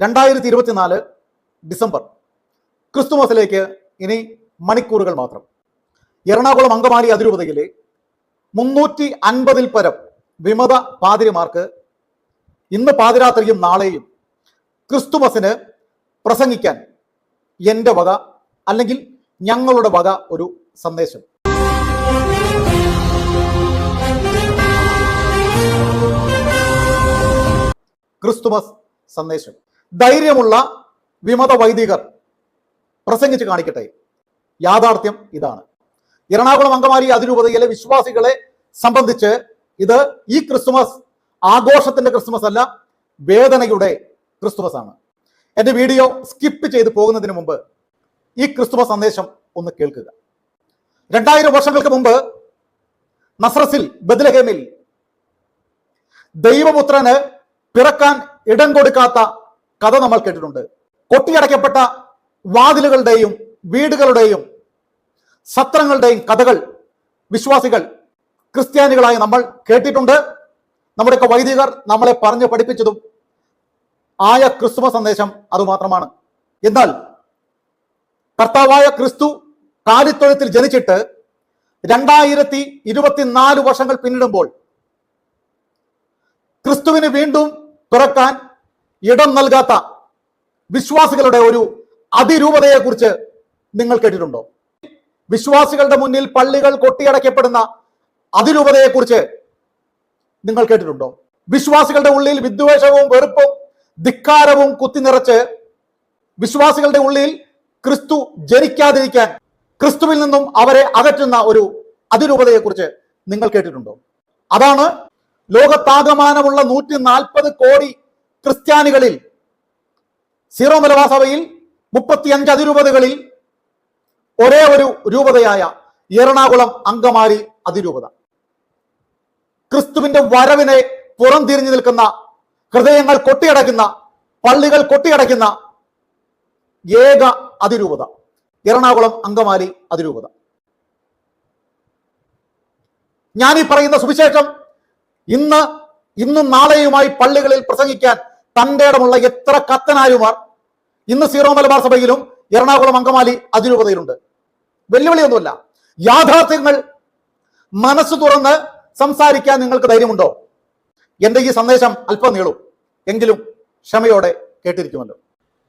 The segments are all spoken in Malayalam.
രണ്ടായിരത്തി ഇരുപത്തിനാല് ഡിസംബർ ക്രിസ്തുമസിലേക്ക് ഇനി മണിക്കൂറുകൾ മാത്രം. എറണാകുളം അങ്കമാലി അതിരൂപതയിലെ മുന്നൂറ്റി അൻപതിൽ പരം വിമത പാതിരിമാർക്ക് ഇന്ന് പാതിരാത്രിയും നാളെയും ക്രിസ്തുമസിന് പ്രസംഗിക്കാൻ എന്റെ വക അല്ലെങ്കിൽ ഞങ്ങളുടെ വക ഒരു സന്ദേശം. ക്രിസ്തുമസ് സന്ദേശം. ധൈര്യമുള്ള വിമത വൈദികർ പ്രസംഗിച്ച് കാണിക്കട്ടെ. യാഥാർത്ഥ്യം ഇതാണ്. എറണാകുളം അങ്കമാലി അതിരൂപതയിലെ വിശ്വാസികളെ സംബന്ധിച്ച് ഇത് ഈ ക്രിസ്മസ് ആഘോഷത്തിന്റെ ക്രിസ്മസ് അല്ല വേദനയുടെ ക്രിസ്തുമസ് ആണ്. എന്റെ വീഡിയോ സ്കിപ്പ് ചെയ്ത് പോകുന്നതിന് മുമ്പ് ഈ ക്രിസ്തുമസ് സന്ദേശം ഒന്ന് കേൾക്കുക. രണ്ടായിരം വർഷങ്ങൾക്ക് മുമ്പ് നസ്രസിൽ ബദ്ലഹേമിൽ ദൈവപുത്രന് പിറക്കാൻ ഇടം കൊടുക്കാത്ത കഥ നമ്മൾ കേട്ടിട്ടുണ്ട്. കൊട്ടിയടയ്ക്കപ്പെട്ട വാതിലുകളുടെയും വീടുകളുടെയും സത്രങ്ങളുടെയും കഥകൾ വിശ്വാസികൾ ക്രിസ്ത്യാനികളായി നമ്മൾ കേട്ടിട്ടുണ്ട്. നമ്മുടെയൊക്കെ വൈദികർ നമ്മളെ പറഞ്ഞു പഠിപ്പിച്ചതും ആയ ക്രിസ്തുമ സന്ദേശം അതുമാത്രമാണ്. എന്നാൽ കർത്താവായ ക്രിസ്തു കാലിത്തൊഴുത്തിൽ ജനിച്ചിട്ട് രണ്ടായിരത്തി ഇരുപത്തിനാല് വർഷങ്ങൾ പിന്നിടുമ്പോൾ ക്രിസ്തുവിന് വീണ്ടും പിറക്കാൻ ഇടം നൽകാത്ത വിശ്വാസികളുടെ ഒരു അതിരൂപതയെക്കുറിച്ച് നിങ്ങൾ കേട്ടിട്ടുണ്ടോ? വിശ്വാസികളുടെ മുന്നിൽ പള്ളികൾ കൊട്ടിയടയ്ക്കപ്പെടുന്ന അതിരൂപതയെക്കുറിച്ച് നിങ്ങൾ കേട്ടിട്ടുണ്ടോ? വിശ്വാസികളുടെ ഉള്ളിൽ വിദ്വേഷവും വെറുപ്പും ധിക്കാരവും കുത്തിനിറച്ച് വിശ്വാസികളുടെ ഉള്ളിൽ ക്രിസ്തു ജനിക്കാതിരിക്കാൻ ക്രിസ്തുവിൽ നിന്നും അവരെ അകറ്റുന്ന ഒരു അതിരൂപതയെക്കുറിച്ച് നിങ്ങൾ കേട്ടിട്ടുണ്ടോ? അതാണ് ലോകത്താകമാനമുള്ള നൂറ്റി നാൽപ്പത് കോടി ക്രിസ്ത്യാനികളിൽ സീറോ മലബാർ സഭയിൽ മുപ്പത്തിയഞ്ച് അതിരൂപതകളിൽ ഒരേ ഒരു രൂപതയായ എറണാകുളം അങ്കമാരി അതിരൂപത. ക്രിസ്തുവിന്റെ വരവിനെ പുറംതിരിഞ്ഞു നിൽക്കുന്ന ഹൃദയങ്ങൾ കൊട്ടിയടക്കുന്ന പള്ളികൾ കൊട്ടിയടക്കുന്ന ഏക അതിരൂപത. എറണാകുളം അങ്കമാലി അതിരൂപത. ഞാൻ ഈ പറയുന്ന സുവിശേഷം ഇന്ന് ഇന്നും നാളെയുമായി പള്ളികളിൽ പ്രസംഗിക്കാൻ തന്റെ ഇടമുള്ള എത്ര കത്തനാരുമാർ? ഇന്ന് സീറോ മലബാർ സഭയിലും എറണാകുളം അങ്കമാലി അതിരൂപതയിലുണ്ട്. വെല്ലുവിളിയൊന്നുമില്ല. യാഥാർത്ഥ്യങ്ങൾ മനസ്സ് തുറന്ന് സംസാരിക്കാൻ നിങ്ങൾക്ക് ധൈര്യമുണ്ടോ? എന്റെ ഈ സന്ദേശം അല്പം നീളും. എങ്കിലും ക്ഷമയോടെ കേട്ടിരിക്കുമല്ലോ.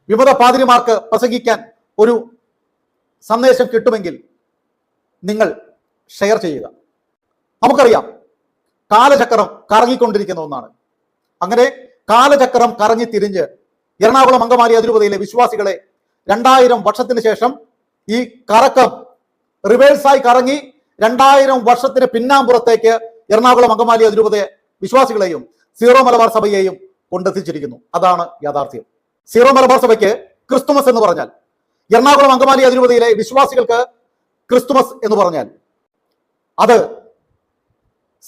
വിമത പാതിരിമാർക്ക് പ്രസംഗിക്കാൻ ഒരു സന്ദേശം കിട്ടുമെങ്കിൽ നിങ്ങൾ ഷെയർ ചെയ്യുക. നമുക്കറിയാം കാലചക്രം കറങ്ങിക്കൊണ്ടിരിക്കുന്ന ഒന്നാണ്. അങ്ങനെ കാലചക്രം കറങ്ങി തിരിഞ്ഞ് എറണാകുളം അങ്കമാലി അതിരൂപതയിലെ വിശ്വാസികളെ രണ്ടായിരം വർഷത്തിന് ശേഷം ഈ കറക്കം റിവേഴ്സായി കറങ്ങി രണ്ടായിരം വർഷത്തിന് പിന്നാമ്പുറത്തേക്ക് എറണാകുളം അങ്കമാലി അതിരൂപതയെ വിശ്വാസികളെയും സീറോ മലബാർ സഭയെയും കൊണ്ടെത്തിച്ചിരിക്കുന്നു. അതാണ് യാഥാർത്ഥ്യം. സീറോ മലബാർ സഭയ്ക്ക് ക്രിസ്തുമസ് എന്ന് പറഞ്ഞാൽ എറണാകുളം അങ്കമാലി അതിരൂപതയിലെ വിശ്വാസികൾക്ക് ക്രിസ്തുമസ് എന്ന് പറഞ്ഞാൽ അത്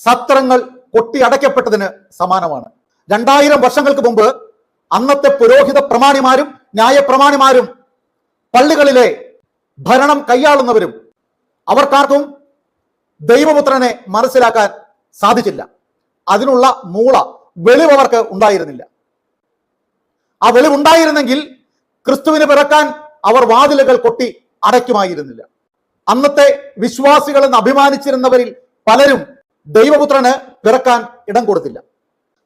സത്രങ്ങൾ കൊട്ടിയടയ്ക്കപ്പെട്ടതിന് സമാനമാണ്. രണ്ടായിരം വർഷങ്ങൾക്ക് മുമ്പ് അന്നത്തെ പുരോഹിത പ്രമാണിമാരും ന്യായപ്രമാണിമാരും പള്ളികളിലെ ഭരണം കൈയാളുന്നവരും അവർക്കാർക്കും ദൈവപുത്രനെ മനസ്സിലാക്കാൻ സാധിച്ചില്ല. അതിനുള്ള മൂള വെളിവ് അവർക്ക് ഉണ്ടായിരുന്നില്ല. ആ വെളിവുണ്ടായിരുന്നെങ്കിൽ ക്രിസ്തുവിന് പിറക്കാൻ അവർ വാതിലുകൾ കൊട്ടി അടയ്ക്കുമായിരുന്നില്ല. അന്നത്തെ വിശ്വാസികളെന്ന് അഭിമാനിച്ചിരുന്നവരിൽ പലരും ദൈവപുത്രന് പിറക്കാൻ ഇടം കൊടുത്തില്ല.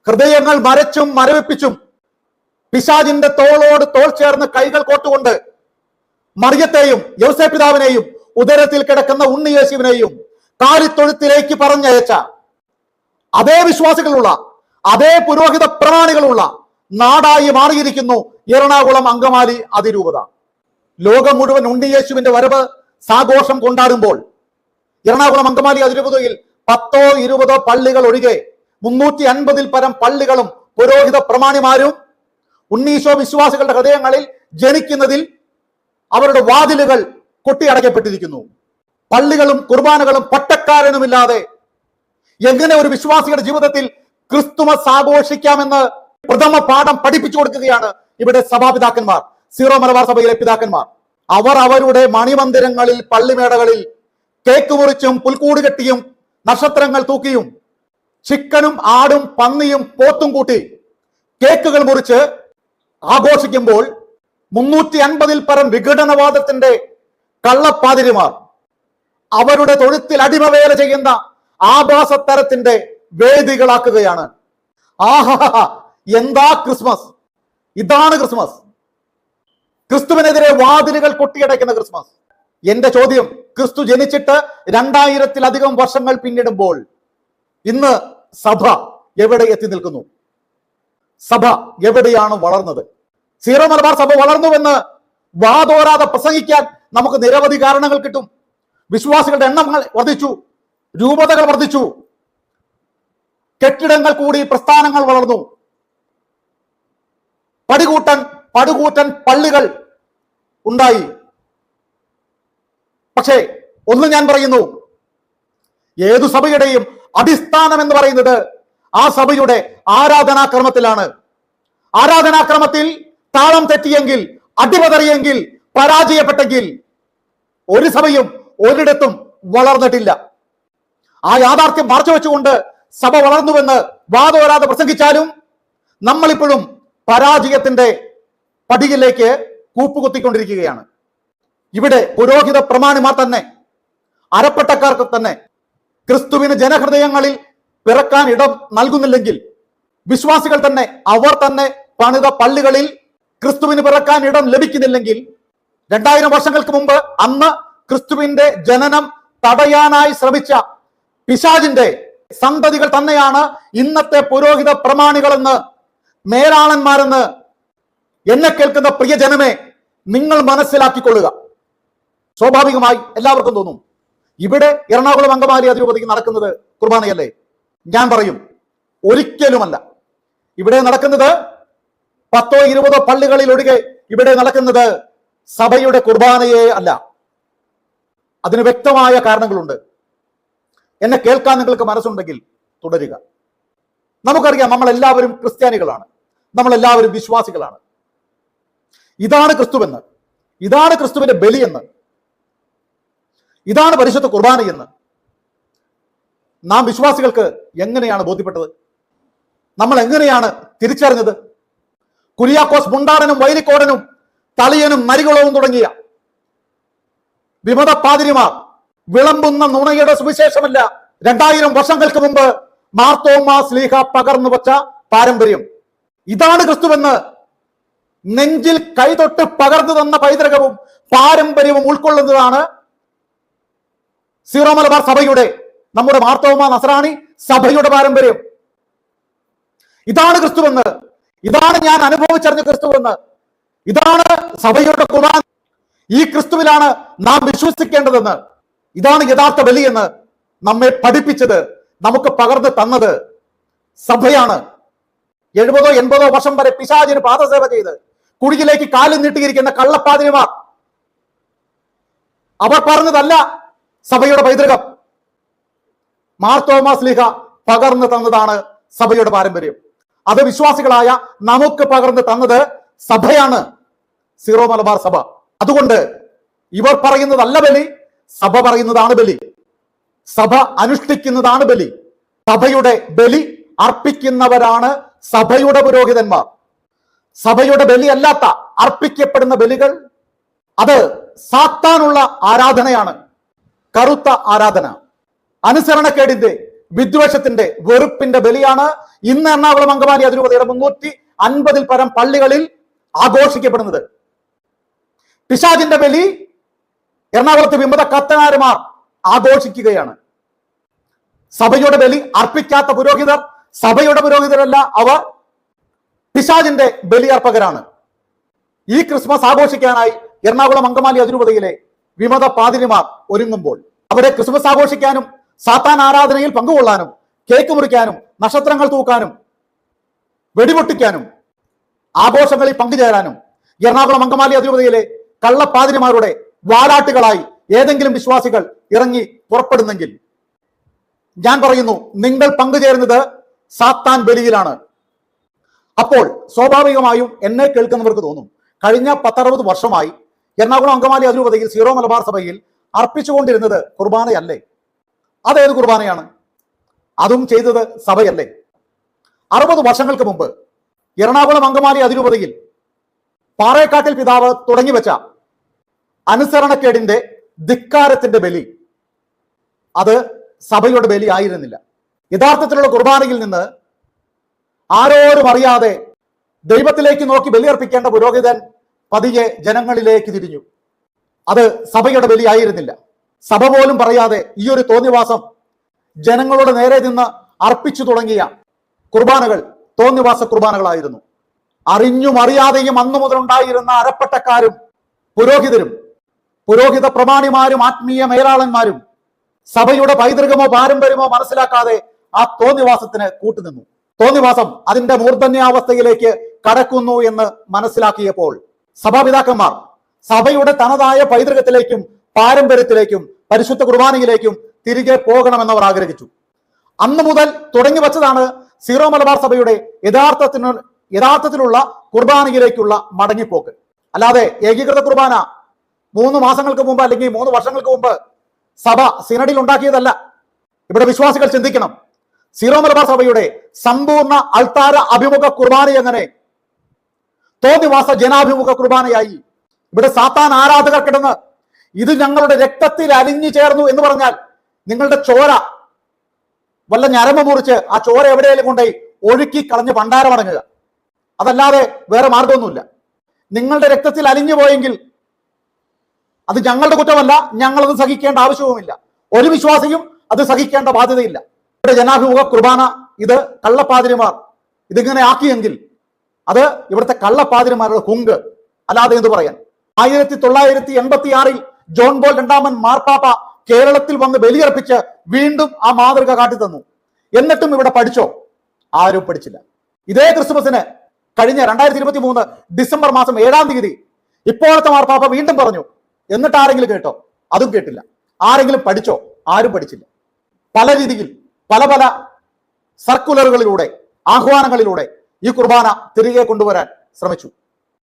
ഹൃദയങ്ങൾ മരച്ചും മരവിപ്പിച്ചും പിശാജിന്റെ തോളോട് തോൾ ചേർന്ന് കൈകൾ കോട്ടുകൊണ്ട് മറിയത്തെയും യോസേ പിതാവിനെയും ഉദരത്തിൽ കിടക്കുന്ന ഉണ്ണി യേശുവിനെയും കാലിത്തൊഴുത്തിലേക്ക് പറഞ്ഞയച്ച അതേ വിശ്വാസികളുള്ള അതേ പുരോഹിത പ്രമാണികളുള്ള നാടായി മാറിയിരിക്കുന്നു എറണാകുളം അങ്കമാലി അതിരൂപത. ലോകം മുഴുവൻ ഉണ്ണി യേശുവിന്റെ വരവ് സാഘോഷം കൊണ്ടാടുമ്പോൾ എറണാകുളം അങ്കമാലി അതിരൂപതയിൽ പത്തോ ഇരുപതോ പള്ളികൾ ഒഴികെ മുന്നൂറ്റി അൻപതിൽ പരം പള്ളികളും പുരോഹിത പ്രമാണിമാരും ഉണ്ണീശോ വിശ്വാസികളുടെ ഹൃദയങ്ങളിൽ ജനിക്കുന്നതിൽ അവരുടെ വാതിലുകൾ കൊട്ടിയടയ്ക്കപ്പെട്ടിരിക്കുന്നു. പള്ളികളും കുർബാനകളും പട്ടക്കാരനുമില്ലാതെ എങ്ങനെ ഒരു വിശ്വാസിയുടെ ജീവിതത്തിൽ ക്രിസ്തുമസ് ആഘോഷിക്കാമെന്ന് പ്രഥമ പാഠം പഠിപ്പിച്ചു കൊടുക്കുകയാണ് ഇവിടെ സഭാപിതാക്കന്മാർ സീറോ മലബാർ സഭയിലെ പിതാക്കന്മാർ. അവർ അവരുടെ മണിമന്ദിരങ്ങളിൽ പള്ളിമേടകളിൽ കേക്ക് മുറിച്ചും പുൽക്കൂട് കെട്ടിയും നക്ഷത്രങ്ങൾ തൂക്കിയും ചിക്കനും ആടും പന്നിയും പോത്തും കൂട്ടി കേക്കുകൾ മുറിച്ച് ആഘോഷിക്കുമ്പോൾ മുന്നൂറ്റി അൻപതിൽ പരം വിഘടനവാദത്തിന്റെ കള്ളപ്പാതിരിമാർ അവരുടെ തൊഴുത്തിൽ അടിമവേല ചെയ്യുന്ന ആഭാസത്തരത്തിന്റെ വേദികളാക്കുകയാണ്. ആഹാ എന്താ ക്രിസ്മസ്? ഇതാണ് ക്രിസ്മസ്. ക്രിസ്തുവിനെതിരെ വാതിലുകൾ കൊട്ടിയടയ്ക്കുന്ന ക്രിസ്മസ്. എന്റെ ചോദ്യം ക്രിസ്തു ജനിച്ചിട്ട് രണ്ടായിരത്തിലധികം വർഷങ്ങൾ പിന്നിടുമ്പോൾ ഇന്ന് സഭ എവിടെ എത്തി നിൽക്കുന്നു? സഭ എവിടെയാണ് വളർന്നത്? സീറോ മലബാർ സഭ വളർന്നുവെന്ന് വാതോരാതെ പ്രസംഗിക്കാൻ നമുക്ക് നിരവധി കാരണങ്ങൾ കിട്ടും. വിശ്വാസികളുടെ എണ്ണം വർദ്ധിച്ചു. രൂപതകൾ വർദ്ധിച്ചു. കെട്ടിടങ്ങൾ കൂടി പ്രസ്ഥാനങ്ങൾ വളർന്നു. പടികൂട്ടൻ പടുകൂറ്റൻ പള്ളികൾ ഉണ്ടായി. പക്ഷേ ഒന്ന് ഞാൻ പറയുന്നു. ഏതു സഭയുടെയും അടിസ്ഥാനം എന്ന് പറയുന്നത് ആ സഭയുടെ ആരാധനാക്രമത്തിലാണ്. ആരാധനാക്രമത്തിൽ താളം തെറ്റിയെങ്കിൽ അടിപതറിയെങ്കിൽ പരാജയപ്പെട്ടെങ്കിൽ ഒരു സഭയും ഒരിടത്തും വളർന്നിട്ടില്ല. ആ യാഥാർത്ഥ്യം മറച്ചു വെച്ചുകൊണ്ട് സഭ വളർന്നുവെന്ന് വാദോരാതെ പ്രസംഗിച്ചാലും നമ്മളിപ്പോഴും പരാജയത്തിന്റെ പടിയിലേക്ക് കൂപ്പുകുത്തിക്കൊണ്ടിരിക്കുകയാണ്. ഇവിടെ പുരോഹിത പ്രമാണിമാർ തന്നെ അരപ്പട്ടക്കാർക്ക് തന്നെ ക്രിസ്തുവിന് ജനഹൃദയങ്ങളിൽ പിറക്കാൻ ഇടം നൽകുന്നില്ലെങ്കിൽ വിശ്വാസികൾ തന്നെ അവർ തന്നെ പണിത പള്ളികളിൽ ക്രിസ്തുവിന് പിറക്കാൻ ഇടം ലഭിക്കുന്നില്ലെങ്കിൽ രണ്ടായിരം വർഷങ്ങൾക്ക് മുമ്പ് അന്ന് ക്രിസ്തുവിന്റെ ജനനം തടയാനായി ശ്രമിച്ച പിശാജിന്റെ സന്തതികൾ തന്നെയാണ് ഇന്നത്തെ പുരോഹിത പ്രമാണികളെന്ന് മേലാളന്മാരെന്ന് എന്നെ കേൾക്കുന്ന പ്രിയജനമേ നിങ്ങൾ മനസ്സിലാക്കിക്കൊള്ളുക. സ്വാഭാവികമായി എല്ലാവർക്കും തോന്നും. ഇവിടെ എറണാകുളം അങ്കമാലി അതിരൂപതയ്ക്ക് നടക്കുന്നത് കുർബാനയല്ലേ? ഞാൻ പറയും ഒരിക്കലുമല്ല. ഇവിടെ നടക്കുന്നത് പത്തോ ഇരുപതോ പള്ളികളിൽ ഒഴികെ ഇവിടെ നടക്കുന്നത് സഭയുടെ കുർബാനയെ അല്ല. അതിന് വ്യക്തമായ കാരണങ്ങളുണ്ട്. എന്നെ കേൾക്കാൻ നിങ്ങൾക്ക് മനസ്സുണ്ടെങ്കിൽ തുടരുക. നമുക്കറിയാം നമ്മൾ എല്ലാവരും ക്രിസ്ത്യാനികളാണ്. നമ്മൾ എല്ലാവരും വിശ്വാസികളാണ്. ഇതാണ് ക്രിസ്തുവെന്ന്. ഇതാണ് ക്രിസ്തുവിന്റെ ബലിയെന്ന്. ഇതാണ് പരിശുദ്ധ കുർബാന എന്ന് നാം വിശ്വാസികൾക്ക് എങ്ങനെയാണ് ബോധ്യപ്പെട്ടത്? നമ്മൾ എങ്ങനെയാണ് തിരിച്ചറിഞ്ഞത്? കുരിയാക്കോസ് മുണ്ടാടനും വൈരിക്കോടനും തളിയനും നരികുളവും തുടങ്ങിയ വിമത പാതിരിമാർ വിളമ്പുന്ന നുണയുടെ സുവിശേഷമല്ല. രണ്ടായിരം വർഷങ്ങൾക്ക് മുമ്പ് മാർത്തോമാ സ്ലീഹ പകർന്നു വച്ച പാരമ്പര്യം. ഇതാണ് ക്രിസ്തുവെന്ന് നെഞ്ചിൽ കൈതൊട്ട് പകർന്നു തന്ന പൈതൃകവും പാരമ്പര്യവും ഉൾക്കൊള്ളുന്നതാണ് സീറോ മലബാർ സഭയുടെ നമ്മുടെ മാർത്തോമ നസറാണി സഭയുടെ പാരമ്പര്യം. ഇതാണ് ക്രിസ്തുവെന്ന്. ഇതാണ് ഞാൻ അനുഭവിച്ചറിഞ്ഞ ക്രിസ്തുവെന്ന്. ഇതാണ് സഭയുടെ കുർബാന. ഈ ക്രിസ്തുവിലാണ് നാം വിശ്വസിക്കേണ്ടതെന്ന്. ഇതാണ് യഥാർത്ഥ ബലിയെന്ന് നമ്മെ പഠിപ്പിച്ചത് നമുക്ക് പകർന്നു തന്നത്. സഭയാണ്. എഴുപതോ എൺപതോ വർഷം വരെ പിശാചിന് പാദസേവ ചെയ്ത് കുഴിയിലേക്ക് കാലും നീട്ടിയിരിക്കുന്ന കള്ളപ്പാതിരിമാർ. അവർ പറഞ്ഞതല്ല സഭയുടെ പൈതൃകം. മാർ തോമസ് ലീഹ പകർന്നു തന്നതാണ് സഭയുടെ പാരമ്പര്യം. അത് വിശ്വാസികളായ നമുക്ക് പകർന്നു തന്നത് സഭയാണ് സീറോ മലബാർ സഭ. അതുകൊണ്ട് ഇവർ പറയുന്നതല്ല ബലി സഭ പറയുന്നതാണ് ബലി. സഭ അനുഷ്ഠിക്കുന്നതാണ് ബലി. സഭയുടെ ബലി അർപ്പിക്കുന്നവരാണ് സഭയുടെ പുരോഹിതന്മാർ. സഭയുടെ ബലി അല്ലാത്ത അർപ്പിക്കപ്പെടുന്ന ബലികൾ അത് സാത്താനുള്ള ആരാധനയാണ്. കറുത്ത ആരാധന. അനുസരണക്കേടിന്റെ വിദ്വേഷത്തിന്റെ വെറുപ്പിന്റെ ബലിയാണ് ഇന്ന് എറണാകുളം അങ്കമാലി അതിരൂപതയുടെ മുന്നൂറ്റി അൻപതിൽ പരം പള്ളികളിൽ ആഘോഷിക്കപ്പെടുന്നത്. പിശാജിന്റെ ബലി എറണാകുളത്ത് വിമത കത്തനാരുമാർ ആഘോഷിക്കുകയാണ്. സഭയുടെ ബലി അർപ്പിക്കാത്ത പുരോഹിതർ സഭയുടെ പുരോഹിതരല്ല അവർ പിശാജിന്റെ ബലിയർപ്പകരാണ് ഈ ക്രിസ്മസ് ആഘോഷിക്കാനായി എറണാകുളം അങ്കമാലി അതിരൂപതയിലെ വിമത പാതിരിമാർ ഒരുങ്ങുമ്പോൾ അവരെ ക്രിസ്മസ് ആഘോഷിക്കാനും സാത്താൻ ആരാധനയിൽ പങ്കുകൊള്ളാനും കേക്ക് മുറിക്കാനും നക്ഷത്രങ്ങൾ തൂക്കാനും വെടിപൊട്ടിക്കാനും ആഘോഷങ്ങളിൽ പങ്കുചേരാനും എറണാകുളം അങ്കമാലി അതിരൂപതയിലെ കള്ളപ്പാതിരിമാരുടെ വാലാട്ടുകളായി ഏതെങ്കിലും വിശ്വാസികൾ ഇറങ്ങി പുറപ്പെടുന്നെങ്കിൽ ഞാൻ പറയുന്നു നിങ്ങൾ പങ്കുചേരുന്നത് സാത്താൻ ബലിയിലാണ്. അപ്പോൾ സ്വാഭാവികമായും എന്നെ കേൾക്കുന്നവർക്ക് തോന്നും കഴിഞ്ഞ പത്തറുപത് വർഷമായി എറണാകുളം അങ്കമാലി അതിരൂപതയിൽ സീറോ മലബാർ സഭയിൽ അർപ്പിച്ചുകൊണ്ടിരുന്നത് കുർബാനയല്ലേ? അതേത് കുർബാനയാണ്? അതും ചെയ്തത് സഭയല്ലേ? അറുപത് വർഷങ്ങൾക്ക് മുമ്പ് എറണാകുളം അങ്കമാലി അതിരൂപതയിൽ പാറേക്കാട്ടിൽ പിതാവ് തുടങ്ങി വെച്ച അനുസരണക്കേടിന്റെ ധിക്കാരത്തിന്റെ ബലി അത് സഭയുടെ ബലി ആയിരുന്നില്ല. യഥാർത്ഥത്തിലുള്ള കുർബാനയിൽ നിന്ന് ആരോരും അറിയാതെ ദൈവത്തിലേക്ക് നോക്കി ബലിയർപ്പിക്കേണ്ട പുരോഹിതൻ പതിയെ ജനങ്ങളിലേക്ക് തിരിഞ്ഞു. അത് സഭയുടെ ബലിയായിരുന്നില്ല. സഭ പോലും പറയാതെ ഈ ഒരു തോന്നിവാസം ജനങ്ങളുടെ നേരെ നിന്ന് അർപ്പിച്ചു തുടങ്ങിയ കുർബാനകൾ തോന്നിവാസ കുർബാനകളായിരുന്നു. അറിഞ്ഞും അറിയാതെയും അന്നു മുതൽ ഉണ്ടായിരുന്ന അരപ്പട്ടക്കാരും പുരോഹിതരും പുരോഹിത പ്രമാണിമാരും ആത്മീയ മേലാളന്മാരും സഭയുടെ പൈതൃകമോ പാരമ്പര്യമോ മനസ്സിലാക്കാതെ ആ തോന്നിവാസത്തിന് കൂട്ടുനിന്നു. തോന്നിവാസം അതിന്റെ മൂർധന്യാവസ്ഥയിലേക്ക് കടക്കുന്നു എന്ന് മനസ്സിലാക്കിയപ്പോൾ സഭാപിതാക്കന്മാർ സഭയുടെ തനതായ പൈതൃകത്തിലേക്കും പാരമ്പര്യത്തിലേക്കും പരിശുദ്ധ കുർബാനയിലേക്കും തിരികെ പോകണമെന്നവർ ആഗ്രഹിച്ചു. അന്ന് മുതൽ തുടങ്ങി വച്ചതാണ് സീറോ മലബാർ സഭയുടെ യഥാർത്ഥത്തിന് യഥാർത്ഥത്തിലുള്ള കുർബാനയിലേക്കുള്ള മടങ്ങിപ്പോക്ക്. അല്ലാതെ ഏകീകൃത കുർബാന മൂന്ന് മാസങ്ങൾക്ക് മുമ്പ് അല്ലെങ്കിൽ മൂന്ന് വർഷങ്ങൾക്ക് മുമ്പ് സഭ സിനഡിൽ ഉണ്ടാക്കിയതല്ല. ഇവിടെ വിശ്വാസികൾ ചിന്തിക്കണം. സീറോ മലബാർ സഭയുടെ സമ്പൂർണ അൾത്താര അഭിമുഖ കുർബാന എങ്ങനെ തോന്നിവാസ ജനാഭിമുഖ കുർബാനയായി. ഇവിടെ സാത്താൻ ആരാധകർ കിടന്ന് ഇത് ഞങ്ങളുടെ രക്തത്തിൽ അലിഞ്ഞു ചേർന്നു എന്ന് പറഞ്ഞാൽ നിങ്ങളുടെ ചോര വല്ല ഞരമ്പ് മുറിച്ച് ആ ചോര എവിടെയെങ്കിലും കൊണ്ടുപോയി ഒഴുക്കി കളഞ്ഞ് പണ്ടാരമടങ്ങുക അതല്ലാതെ വേറെ മാർഗമൊന്നുമില്ല നിങ്ങളുടെ രക്തത്തിൽ അലിഞ്ഞു പോയെങ്കിൽ അത് ഞങ്ങളുടെ കുറ്റമല്ല ഞങ്ങളത് സഹിക്കേണ്ട ആവശ്യവുമില്ല. ഒരു വിശ്വാസിയും അത് സഹിക്കേണ്ട ബാധ്യതയില്ല. ഇവിടെ ജനാഭിമുഖ കുർബാന ഇത് കള്ളപ്പാതിരിമാർ ഇതിങ്ങനെ ആക്കിയെങ്കിൽ അത് ഇവിടുത്തെ കള്ളപ്പാതിരിമാരുടെ കുങ്ക് അല്ലാതെ എന്ത് പറയാൻ? ആയിരത്തി തൊള്ളായിരത്തി എൺപത്തി ആറിൽ ജോൺ ബോൾ രണ്ടാമൻ മാർപ്പാപ്പ കേരളത്തിൽ വന്ന് ബലിയർപ്പിച്ച് വീണ്ടും ആ മാതൃക കാട്ടിത്തന്നു. എന്നിട്ടും ഇവിടെ പഠിച്ചോ? ആരും പഠിച്ചില്ല. ഇതേ ക്രിസ്മസിന് കഴിഞ്ഞ രണ്ടായിരത്തി ഇരുപത്തി മൂന്ന് ഡിസംബർ മാസം ഏഴാം തീയതി ഇപ്പോഴത്തെ മാർപ്പാപ്പ വീണ്ടും പറഞ്ഞു. എന്നിട്ട് ആരെങ്കിലും കേട്ടോ? അതും കേട്ടില്ല. ആരെങ്കിലും പഠിച്ചോ? ആരും പഠിച്ചില്ല. പല രീതിയിൽ പല പല സർക്കുലറുകളിലൂടെ ആഹ്വാനങ്ങളിലൂടെ ഈ കുർബാന തിരികെ കൊണ്ടുവരാൻ ശ്രമിച്ചു.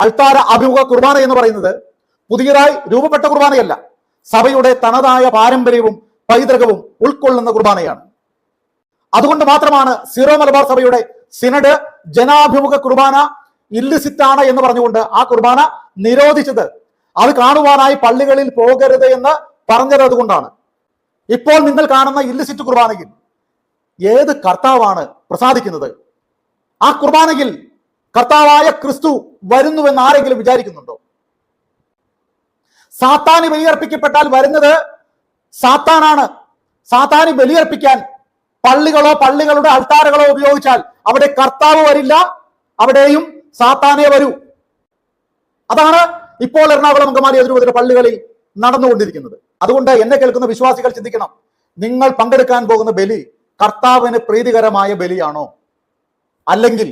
അൾത്താര അഭിമുഖ കുർബാന എന്ന് പറയുന്നത് പുതിയതായി രൂപപ്പെട്ട കുർബാനയല്ല. സഭയുടെ തനതായ പാരമ്പര്യവും പൈതൃകവും ഉൾക്കൊള്ളുന്ന കുർബാനയാണ്. അതുകൊണ്ട് മാത്രമാണ് സീറോ മലബാർ സഭയുടെ സിനഡ് ജനാഭിമുഖ കുർബാന ഇല്ലിസിറ്റാണ് എന്ന് പറഞ്ഞുകൊണ്ട് ആ കുർബാന നിരോധിച്ചത്. അത് കാണുവാനായി പള്ളികളിൽ പോകരുത് എന്ന് പറഞ്ഞത് അതുകൊണ്ടാണ്. ഇപ്പോൾ നിങ്ങൾ കാണുന്ന ഇല്ലിസിറ്റ് കുർബാനയിൽ ഏത് കർത്താവാണ് പ്രസാദിക്കുന്നത്? ആ കുർബാനയിൽ കർത്താവായ ക്രിസ്തു വരുന്നുവെന്ന് ആരെങ്കിലും വിചാരിക്കുന്നുണ്ടോ? സാത്താന് ബലിയർപ്പിക്കപ്പെട്ടാൽ വരുന്നത് സാത്താനാണ്. സാത്താന് ബലിയർപ്പിക്കാൻ പള്ളികളോ പള്ളികളുടെ അൾത്താരകളോ ഉപയോഗിച്ചാൽ അവിടെ കർത്താവ് വരില്ല അവിടെയും സാത്താനേ വരൂ. അതാണ് ഇപ്പോൾ എറണാകുളം അങ്കമാലി അതിരൂപതയുടെ പള്ളികളിൽ നടന്നുകൊണ്ടിരിക്കുന്നത്. അതുകൊണ്ട് എന്നെ കേൾക്കുന്ന വിശ്വാസികൾ ചിന്തിക്കണം. നിങ്ങൾ പങ്കെടുക്കാൻ പോകുന്ന ബലി കർത്താവിന് പ്രീതികരമായ ബലിയാണോ? അല്ലെങ്കിൽ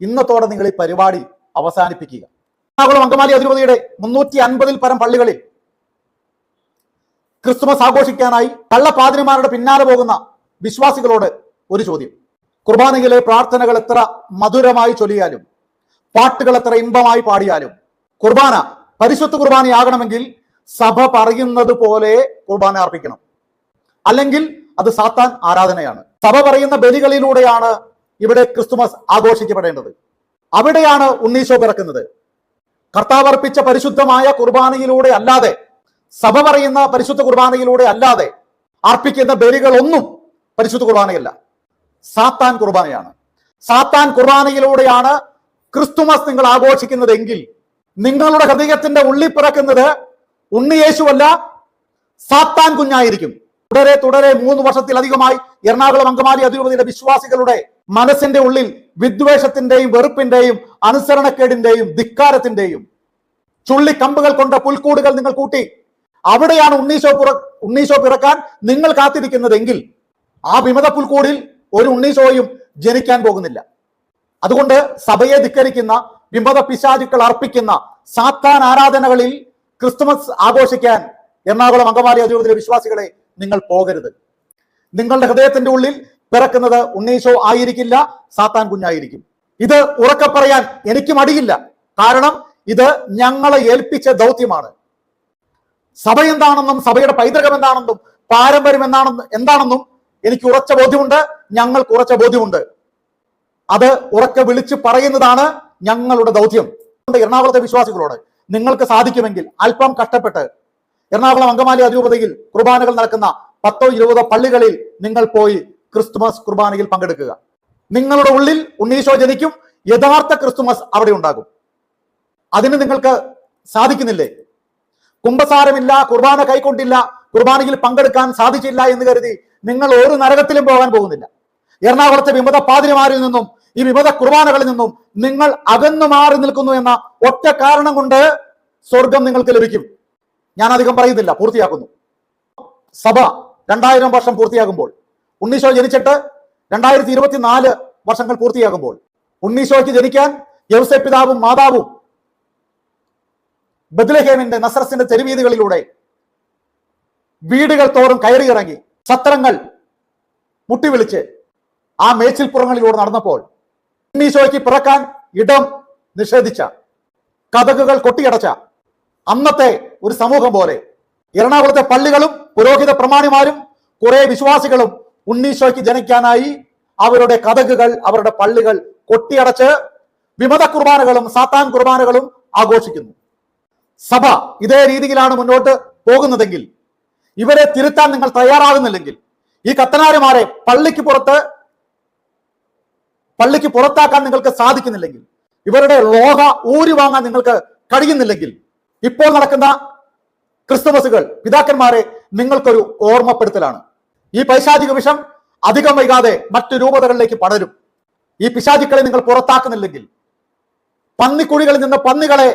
ഇന്നത്തോടെ നിങ്ങൾ ഈ പരിപാടി അവസാനിപ്പിക്കുക. എറണാകുളം അങ്കമാലി അതിരൂപതയുടെ മുന്നൂറ്റി അൻപതിൽ പരം പള്ളികളിൽ ക്രിസ്തുമസ് ആഘോഷിക്കാനായി കള്ളപ്പാതിരിമാരുടെ പിന്നാലെ പോകുന്ന വിശ്വാസികളോട് ഒരു ചോദ്യം. കുർബാനയിലെ പ്രാർത്ഥനകൾ എത്ര മധുരമായി ചൊല്ലിയാലും പാട്ടുകൾ എത്ര ഇമ്പമായി പാടിയാലും കുർബാന പരിശുദ്ധ കുർബാനയാകണമെങ്കിൽ സഭ പറയുന്നത് പോലെ കുർബാന അർപ്പിക്കണം. അല്ലെങ്കിൽ അത് സാത്താൻ ആരാധനയാണ്. സഭ പറയുന്ന ബലികളിലൂടെയാണ് ഇവിടെ ക്രിസ്തുമസ് ആഘോഷിക്കപ്പെടേണ്ടത്. അവിടെയാണ് ഉണ്ണീശോ പിറക്കുന്നത്. കർത്താവ് അർപ്പിച്ച പരിശുദ്ധമായ കുർബാനയിലൂടെ അല്ലാതെ സഭ പറയുന്ന പരിശുദ്ധ കുർബാനയിലൂടെ അല്ലാതെ അർപ്പിക്കുന്ന ബലികളൊന്നും പരിശുദ്ധ കുർബാനയല്ല. സാത്താൻ കുർബാനയാണ്. സാത്താൻ കുർബാനയിലൂടെയാണ് ക്രിസ്തുമസ് നിങ്ങൾ ആഘോഷിക്കുന്നതെങ്കിൽ നിങ്ങളുടെ ഹൃദയത്തിന്റെ ഉള്ളിൽ പിറക്കുന്നത് ഉണ്ണിയേശുവല്ല സാത്താൻ കുഞ്ഞായിരിക്കും. തുടരെ തുടരെ മൂന്ന് വർഷത്തിലധികമായി എറണാകുളം അങ്കമാലി അതിരൂപതയുടെ വിശ്വാസികളുടെ മനസ്സിന്റെ ഉള്ളിൽ വിദ്വേഷത്തിന്റെയും വെറുപ്പിന്റെയും അനുസരണക്കേടിന്റെയും ധിക്കാരത്തിന്റെയും ചുള്ളിക്കമ്പുകൾ കൊണ്ട പുൽക്കൂടുകൾ നിങ്ങൾ കൂട്ടി. അവിടെയാണ് ഉണ്ണീശോ പുറ ഉണ്ണീശോ പിറക്കാൻ നിങ്ങൾ കാത്തിരിക്കുന്നതെങ്കിൽ ആ വിമത പുൽക്കൂടിൽ ഒരു ഉണ്ണീശോയും ജനിക്കാൻ പോകുന്നില്ല. അതുകൊണ്ട് സഭയെ ധിക്കരിക്കുന്ന വിമത പിശാചുക്കൾ അർപ്പിക്കുന്ന സാത്താൻ ആരാധനകളിൽ ക്രിസ്തുമസ് ആഘോഷിക്കാൻ എറണാകുളം അങ്കമാലി അതിരൂപതയിലെ വിശ്വാസികളെ നിങ്ങൾ പോകരുത്. നിങ്ങളുടെ ഹൃദയത്തിന്റെ ഉള്ളിൽ പിറക്കുന്നത് ഉണ്ണീശോ ആയിരിക്കില്ല സാത്താൻ കുഞ്ഞായിരിക്കും. ഇത് ഉറക്കെ പറയാൻ എനിക്ക് മടിയില്ല. കാരണം ഇത് ഞങ്ങളെ ഏൽപ്പിച്ച ദൗത്യമാണ്. സഭ എന്താണെന്നും സഭയുടെ പൈതൃകം എന്താണെന്നും പാരമ്പര്യം എന്താണെന്നും എന്താണെന്നും എനിക്ക് ഉറച്ച ബോധ്യമുണ്ട് ഞങ്ങൾക്ക് ഉറച്ച ബോധ്യമുണ്ട്. അത് ഉറക്കെ വിളിച്ചു പറയുന്നതാണ് ഞങ്ങളുടെ ദൗത്യം. എറണാകുളത്തെ വിശ്വാസികളോട് നിങ്ങൾക്ക് സാധിക്കുമെങ്കിൽ അല്പം കഷ്ടപ്പെട്ട് എറണാകുളം അങ്കമാലി അതിരൂപതയിൽ കുർബാനകൾ നടക്കുന്ന പത്തോ ഇരുപതോ പള്ളികളിൽ നിങ്ങൾ പോയി ക്രിസ്തുമസ് കുർബാനയിൽ പങ്കെടുക്കുക. നിങ്ങളുടെ ഉള്ളിൽ ഉണ്ണീശോ ജനിക്കും യഥാർത്ഥ ക്രിസ്തുമസ് അവിടെ ഉണ്ടാകും. അതിന് നിങ്ങൾക്ക് സാധിക്കുന്നില്ലേ? കുംഭസാരമില്ല കുർബാന കൈക്കൊണ്ടില്ല കുർബാനയിൽ പങ്കെടുക്കാൻ സാധിച്ചില്ല എന്ന് കരുതി നിങ്ങൾ ഒരു നരകത്തിലും പോകാൻ പോകുന്നില്ല. എറണാകുളത്തെ വിമത പാതിരിമാരിൽ നിന്നും ഈ വിമത കുർബാനകളിൽ നിന്നും നിങ്ങൾ അകന്നു മാറി നിൽക്കുന്നു എന്ന ഒറ്റ കാരണം കൊണ്ട് സ്വർഗം നിങ്ങൾക്ക് ലഭിക്കും. ഞാൻ അധികം പറയുന്നില്ല പൂർത്തിയാക്കുന്നു. സഭ രണ്ടായിരം വർഷം പൂർത്തിയാകുമ്പോൾ ഉണ്ണീശോ ജനിച്ചിട്ട് രണ്ടായിരത്തി ഇരുപത്തിനാല് വർഷങ്ങൾ പൂർത്തിയാകുമ്പോൾ ഉണ്ണീശോയ്ക്ക് ജനിക്കാൻ യൗസെ പിതാവും മാതാവും ബദ്ലഹേമിന്റെ നസ്രസിന്റെ തെരുവീതികളിലൂടെ വീടുകൾ തോറും കയറിയിറങ്ങി സത്രങ്ങൾ മുട്ടിവിളിച്ച് ആ മേച്ചിൽപ്പുറങ്ങളിലൂടെ നടന്നപ്പോൾ ഉണ്ണീശോയ്ക്ക് പിറക്കാൻ ഇടം നിഷേധിച്ച കഥകുകൾ കൊട്ടിയടച്ച അന്നത്തെ ഒരു സമൂഹം പോലെ എറണാകുളത്തെ പള്ളികളും പുരോഹിത പ്രമാണിമാരും കുറെ വിശ്വാസികളും ഉണ്ണീശോയ്ക്ക് ജനിക്കാനായി അവരുടെ കഥകുകൾ അവരുടെ പള്ളികൾ കൊട്ടിയടച്ച് വിമത കുർബാനകളും സാത്താൻ കുർബാനകളും ആഘോഷിക്കുന്നു. സഭ ഇതേ രീതിയിലാണ് മുന്നോട്ട് പോകുന്നതെങ്കിൽ ഇവരെ തിരുത്താൻ നിങ്ങൾ തയ്യാറാകുന്നില്ലെങ്കിൽ ഈ കത്തനാരുമാരെ പള്ളിക്ക് പുറത്ത് പള്ളിക്ക് പുറത്താക്കാൻ നിങ്ങൾക്ക് സാധിക്കുന്നില്ലെങ്കിൽ ഇവരുടെ ലോഹ ഊരി വാങ്ങാൻ നിങ്ങൾക്ക് കഴിയുന്നില്ലെങ്കിൽ ഇപ്പോൾ നടക്കുന്ന ക്രിസ്തുമസുകൾ പിതാക്കന്മാരെ നിങ്ങൾക്കൊരു ഓർമ്മപ്പെടുത്തലാണ്. ഈ പൈശാചിക വിഷം അധികം വൈകാതെ മറ്റു രൂപതകളിലേക്ക് പടരും. ഈ പിശാചിക്കളെ നിങ്ങൾ പുറത്താക്കുന്നില്ലെങ്കിൽ പന്നിക്കുഴികളിൽ നിന്ന് പന്നികളെ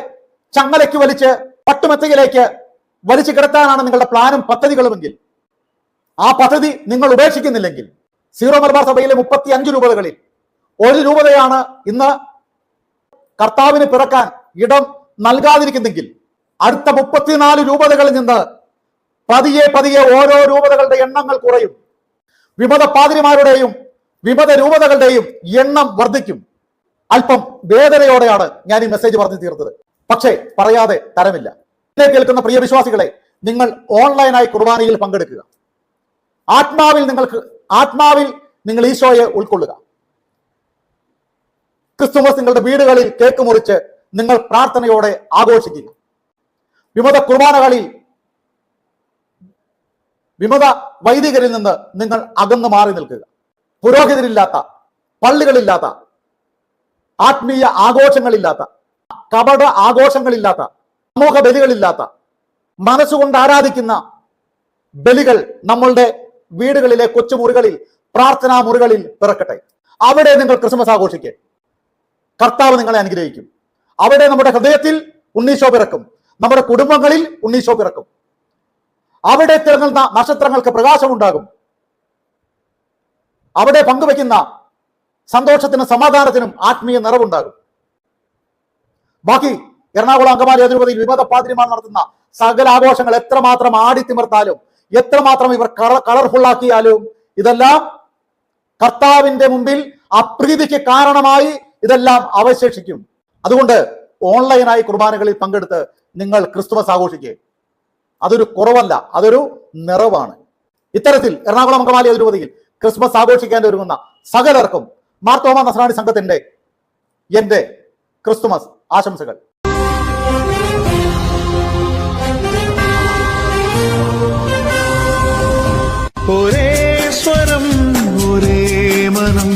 ചങ്ങലയ്ക്ക് വലിച്ച് പട്ടുമെത്തയിലേക്ക് വലിച്ചു കിടത്താനാണ് നിങ്ങളുടെ പ്ലാനും പദ്ധതികളുമെങ്കിൽ. ആ പദ്ധതി നിങ്ങൾ ഉപേക്ഷിക്കുന്നില്ലെങ്കിൽ സീറോ മലബാർ സഭയിലെ മുപ്പത്തി അഞ്ച് രൂപതകളിൽ ഒരു രൂപതയാണ് ഇന്ന് കർത്താവിന് പിറക്കാൻ ഇടം നൽകാതിരിക്കുന്നെങ്കിൽ അടുത്ത മുപ്പത്തിനാല് രൂപതകളിൽ നിന്ന് പതിയെ പതിയെ ഓരോ രൂപതകളുടെ എണ്ണങ്ങൾ കുറയും. വിമത പാതിരിമാരുടെയും വിമത രൂപതകളുടെയും എണ്ണം വർദ്ധിക്കും. അല്പം വേദനയോടെയാണ് ഞാൻ ഈ മെസ്സേജ് പറഞ്ഞു തീർത്തത്. പക്ഷേ പറയാതെ തരമില്ല. എന്നെ കേൾക്കുന്ന പ്രിയ വിശ്വാസികളെ നിങ്ങൾ ഓൺലൈനായി കുർബാനയിൽ പങ്കെടുക്കുക. ആത്മാവിൽ നിങ്ങൾക്ക് ആത്മാവിൽ നിങ്ങൾ ഈശോയെ ഉൾക്കൊള്ളുക. ക്രിസ്തുമസ് നിങ്ങളുടെ വീടുകളിൽ കേക്ക് മുറിച്ച് നിങ്ങൾ പ്രാർത്ഥനയോടെ ആഘോഷിക്കുക. വിമത കുർബാനകളിൽ വിമത വൈദികരിൽ നിന്ന് നിങ്ങൾ അകന്നു മാറി നിൽക്കുക. പുരോഹിതരില്ലാത്ത പള്ളികളില്ലാത്ത ആത്മീയ ആഘോഷങ്ങളില്ലാത്ത കപട ആഘോഷങ്ങളില്ലാത്ത സമൂഹ ബലികളില്ലാത്ത മനസ്സുകൊണ്ട് ആരാധിക്കുന്ന ബലികൾ നമ്മളുടെ വീടുകളിലെ കൊച്ചുമുറികളിൽ പ്രാർത്ഥനാ മുറികളിൽ പിറക്കട്ടെ. അവിടെ നിങ്ങൾ ക്രിസ്മസ് ആഘോഷിക്കുക കർത്താവ് നിങ്ങളെ അനുഗ്രഹിക്കും. അവിടെ നമ്മുടെ ഹൃദയത്തിൽ ഉണ്ണീശോ പിറക്കും. നമ്മുടെ കുടുംബങ്ങളിൽ ഉണ്ണീശോ പിറക്കും. അവിടെ തിളങ്ങുന്ന നക്ഷത്രങ്ങൾക്ക് പ്രകാശമുണ്ടാകും. അവിടെ പങ്കുവയ്ക്കുന്ന സന്തോഷത്തിനും സമാധാനത്തിനും ആത്മീയ നിറവുണ്ടാകും. ബാക്കി എറണാകുളം അങ്കമാലി അതിരുപതിയിൽ വിമത പാതിരിമാർ നടത്തുന്ന സകല ആഘോഷങ്ങൾ എത്രമാത്രം ആടിത്തിമിർത്താലും എത്രമാത്രം ഇവർ കളർഫുൾ ആക്കിയാലും ഇതെല്ലാം കർത്താവിന്റെ മുമ്പിൽ അപ്രീതിക്ക് കാരണമായി ഇതെല്ലാം അവശേഷിക്കും. അതുകൊണ്ട് ഓൺലൈനായി കുർബാനകളിൽ പങ്കെടുത്ത് നിങ്ങൾ ക്രിസ്തുമസ് ആഘോഷിക്കുക അതൊരു കുറവല്ല അതൊരു നിറവാണ്. ഇത്തരത്തിൽ എറണാകുളം അങ്കമാലി അതിരൂപതയിൽ ക്രിസ്മസ് ആഘോഷിക്കാൻ ഒരുങ്ങുന്ന സകലർക്കും മാർത്തോമ നസ്രാണി സംഘത്തിന്റെ എന്റെ ക്രിസ്തുമസ് ആശംസകൾ. ഒരേ സ്വരം ഒരേ മനം